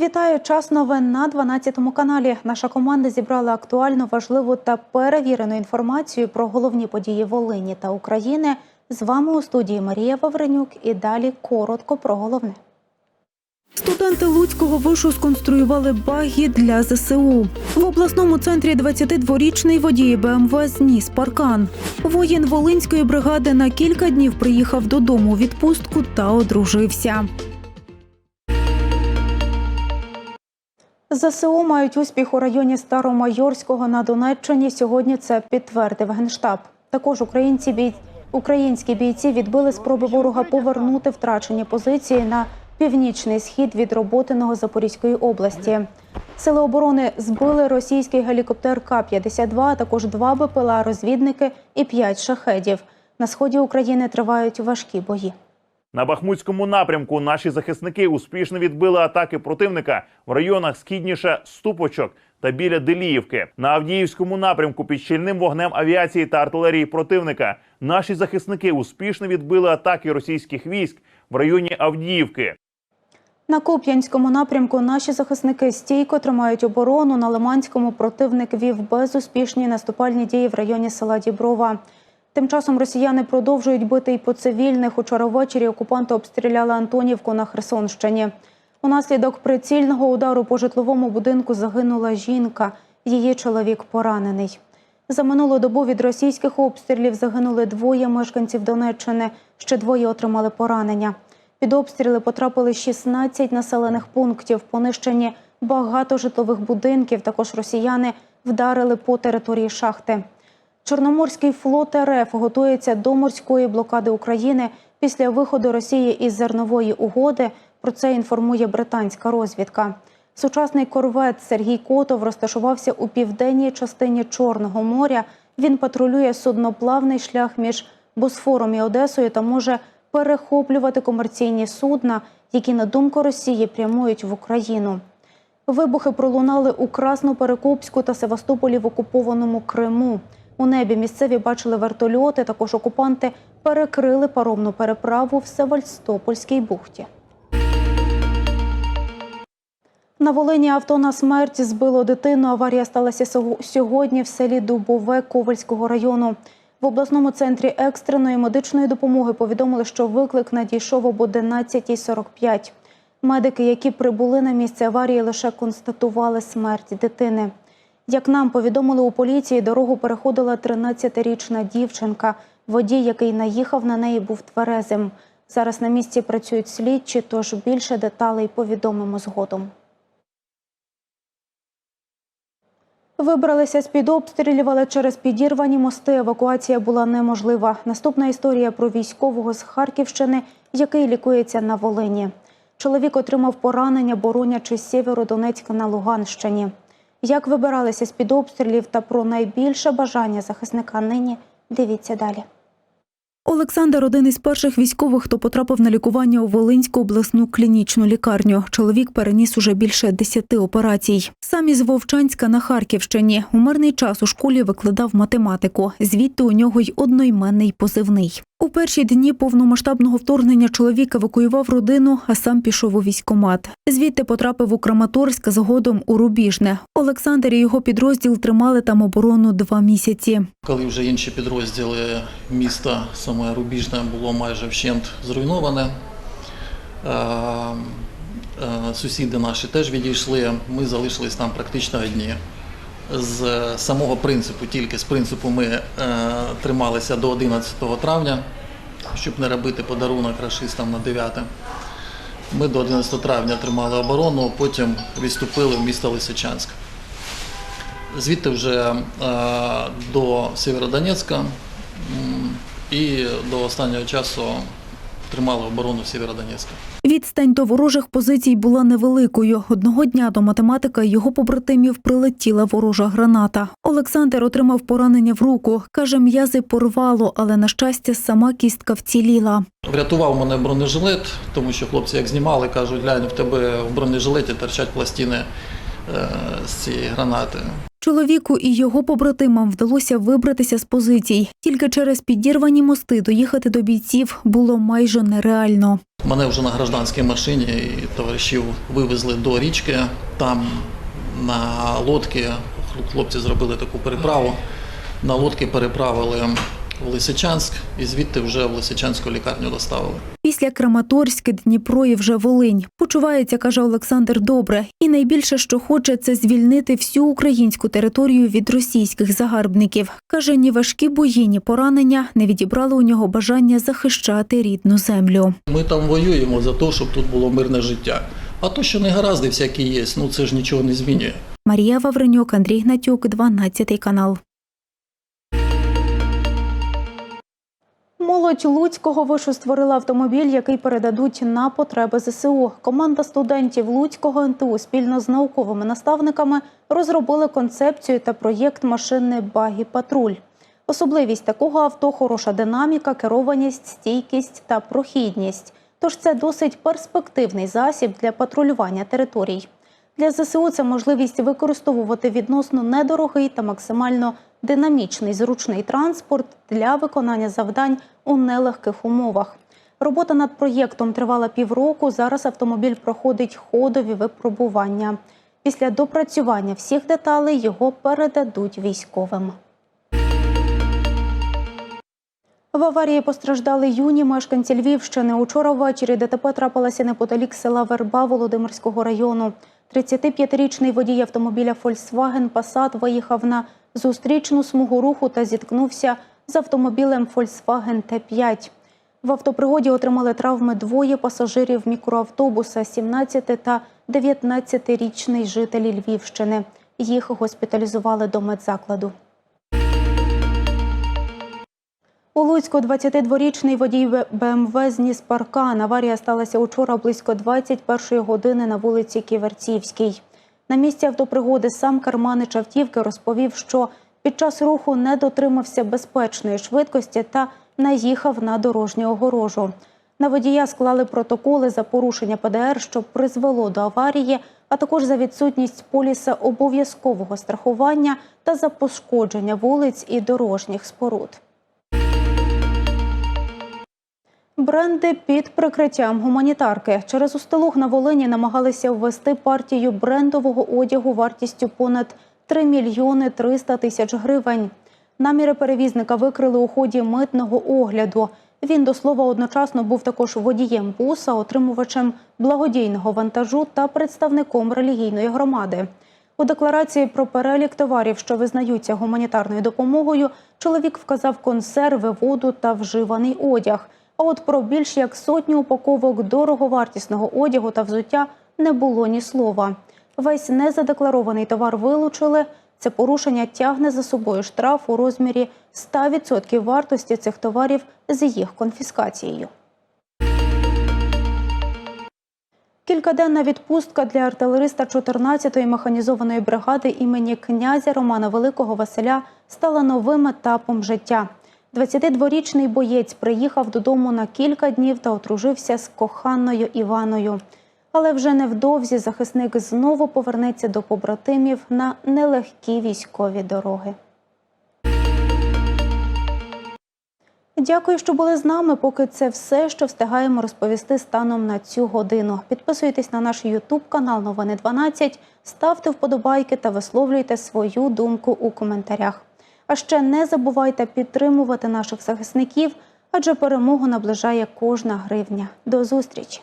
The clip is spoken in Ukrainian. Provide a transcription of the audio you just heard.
Вітаю час новин на 12 каналі. Наша команда зібрала актуальну, важливу та перевірену інформацію про головні події Волині та України. З вами у студії Марія Вавренюк. І далі коротко про головне. Студенти Луцького вишу сконструювали баги для ЗСУ. В обласному центрі 22-річний водій БМВ зніс паркан. Воїн Волинської бригади на кілька днів приїхав додому у відпустку та одружився. ЗСУ мають успіх у районі Старомайорського на Донеччині. Сьогодні це підтвердив генштаб. Також українці бій... українські бійці відбили спроби ворога повернути втрачені позиції на північний схід від роботиного Запорізької області. Сили оборони збили російський гелікоптер К-52, а також два БПЛА, розвідники і п'ять шахедів. На сході України тривають важкі бої. На Бахмутському напрямку наші захисники успішно відбили атаки противника в районах східніше Ступочок та біля Деліївки. На Авдіївському напрямку під щільним вогнем авіації та артилерії противника наші захисники успішно відбили атаки російських військ в районі Авдіївки. На Куп'янському напрямку наші захисники стійко тримають оборону. На Лиманському противник вів безуспішні наступальні дії в районі села Діброва. Тим часом росіяни продовжують бити й по цивільних. Учора ввечері окупанти обстріляли Антонівку на Херсонщині. Унаслідок прицільного удару по житловому будинку загинула жінка. Її чоловік поранений. За минулу добу від російських обстрілів загинули двоє мешканців Донеччини. Ще двоє отримали поранення. Під обстріли потрапили 16 населених пунктів. Понищені багато житлових будинків. Також росіяни вдарили по території шахти. Чорноморський флот РФ готується до морської блокади України після виходу Росії із зернової угоди. Про це інформує британська розвідка. Сучасний корвет Сергій Котов розташувався у південній частині Чорного моря. Він патрулює судноплавний шлях між Босфором і Одесою та може перехоплювати комерційні судна, які, на думку Росії, прямують в Україну. Вибухи пролунали у Красноперекопську та Севастополі в окупованому Криму. У небі місцеві бачили вертольоти. Також окупанти перекрили паромну переправу в Севальстопольській бухті. На Волині авто на смерть збило дитину. Аварія сталася сьогодні в селі Дубове Ковальського району. В обласному центрі екстреної медичної допомоги повідомили, що виклик надійшов об 11.45. Медики, які прибули на місце аварії, лише констатували смерть дитини. Як нам повідомили у поліції, дорогу переходила 13-річна дівчинка. Водій, який наїхав на неї, був тверезим. Зараз на місці працюють слідчі, тож більше деталей повідомимо згодом. Вибралися з-під обстрілів, але через підірвані мости евакуація була неможлива. Наступна історія про військового з Харківщини, який лікується на Волині. Чоловік отримав поранення, боронячи Сєвєродонецька на Луганщині. Як вибиралися з-під обстрілів та про найбільше бажання захисника нині, дивіться далі. Олександр один із перших військових, хто потрапив на лікування у Волинську обласну клінічну лікарню. Чоловік переніс уже більше десяти операцій. Сам із Вовчанська на Харківщині. У мирний час у школі викладав математику. Звідти у нього й одноіменний позивний. У перші дні повномасштабного вторгнення чоловік евакуював родину, а сам пішов у військкомат. Звідти потрапив у Краматорськ, згодом у Рубіжне. Олександр і його підрозділ тримали там оборону два місяці. Коли вже інші підрозділи міста, саме Рубіжне, було майже вщент зруйноване. е, е, Сусіди наші теж відійшли, ми залишились там практично одні. З самого принципу, тільки з принципу ми е, трималися до 11 травня, щоб не робити подарунок рашистам на 9. Ми до 11 травня тримали оборону, потім відступили в місто Лисичанськ. Звідти вже е, до Сєвєродонецька і до останнього часу тримали оборону Сєвєродонецька. Відстань до ворожих позицій була невеликою. Одного дня до математика і його побратимів прилетіла ворожа граната. Олександр отримав поранення в руку. Каже, м'язи порвало, але на щастя, сама кістка вціліла. Врятував мене бронежилет, тому що хлопці як знімали, кажуть, глянь, в тебе в бронежилеті торчать пластини з цієї гранати. Чоловіку і його побратимам вдалося вибратися з позицій. Тільки через підірвані мости доїхати до бійців було майже нереально. Мене вже на гражданській машині і товаришів вивезли до річки. Там на лодці хлопці зробили таку переправу. На лодці переправили в Лисичанськ і звідти вже в Лисичанську лікарню доставили. Після Краматорськ, Дніпро і вже Волинь. Почувається, каже Олександр, добре. І найбільше, що хоче, це звільнити всю українську територію від російських загарбників. Каже, ні важкі бої, ні поранення не відібрали у нього бажання захищати рідну землю. Ми там воюємо за те, щоб тут було мирне життя. А то, що негаразди всякі є, ну це ж нічого не змінює. Марія Вавренюк, Андрій Гнатюк, 12 канал. Молодь Луцького вишу створила автомобіль, який передадуть на потреби ЗСУ. Команда студентів Луцького НТУ спільно з науковими наставниками розробили концепцію та проєкт машини Багі Патруль. Особливість такого авто хороша динаміка, керованість, стійкість та прохідність. Тож це досить перспективний засіб для патрулювання територій. Для ЗСУ це можливість використовувати відносно недорогий та максимально динамічний зручний транспорт для виконання завдань у нелегких умовах. Робота над проєктом тривала півроку. Зараз автомобіль проходить ходові випробування. Після допрацювання всіх деталей його передадуть військовим. В аварії постраждали юні мешканці Львівщини. Учора ввечері ДТП трапилося неподалік села Верба Володимирського району. 35-річний водій автомобіля Volkswagen Passat виїхав на зустрічну смугу руху та зіткнувся з автомобілем Volkswagen T5. В автопригоді отримали травми двоє пасажирів мікроавтобуса 17 та 19-річний жителі Львівщини. Їх госпіталізували до медзакладу. У Луцьку 22-річний водій БМВ зніс паркан. Аварія сталася учора близько 21 години на вулиці Ківерцівській. На місці автопригоди сам керманич автівки розповів, що під час руху не дотримався безпечної швидкості та наїхав на дорожню огорожу. На водія склали протоколи за порушення ПДР, що призвело до аварії, а також за відсутність поліса обов'язкового страхування та за пошкодження вулиць і дорожніх споруд. Бренди під прикриттям гуманітарки через устилуг на Волині намагалися ввести партію брендового одягу вартістю понад 3 мільйони 300 тисяч гривень. Наміри перевізника викрили у ході митного огляду. Він до слова одночасно був також водієм буса, отримувачем благодійного вантажу та представником релігійної громади. У декларації про перелік товарів, що визнаються гуманітарною допомогою, чоловік вказав консерви, воду та вживаний одяг. А от про більш як сотню упаковок дороговартісного одягу та взуття не було ні слова. Весь незадекларований товар вилучили. Це порушення тягне за собою штраф у розмірі 100% вартості цих товарів з їх конфіскацією. Кількаденна відпустка для артилериста 14-ї механізованої бригади імені князя Романа Великого Василя стала новим етапом життя. 22-річний боєць приїхав додому на кілька днів та одружився з коханою Іваною. Але вже невдовзі захисник знову повернеться до побратимів на нелегкі військові дороги. Дякую, що були з нами. Поки це все, що встигаємо розповісти станом на цю годину. Підписуйтесь на наш Ютуб канал Новини 12, ставте вподобайки та висловлюйте свою думку у коментарях. А ще не забувайте підтримувати наших захисників, адже перемогу наближає кожна гривня. До зустрічі!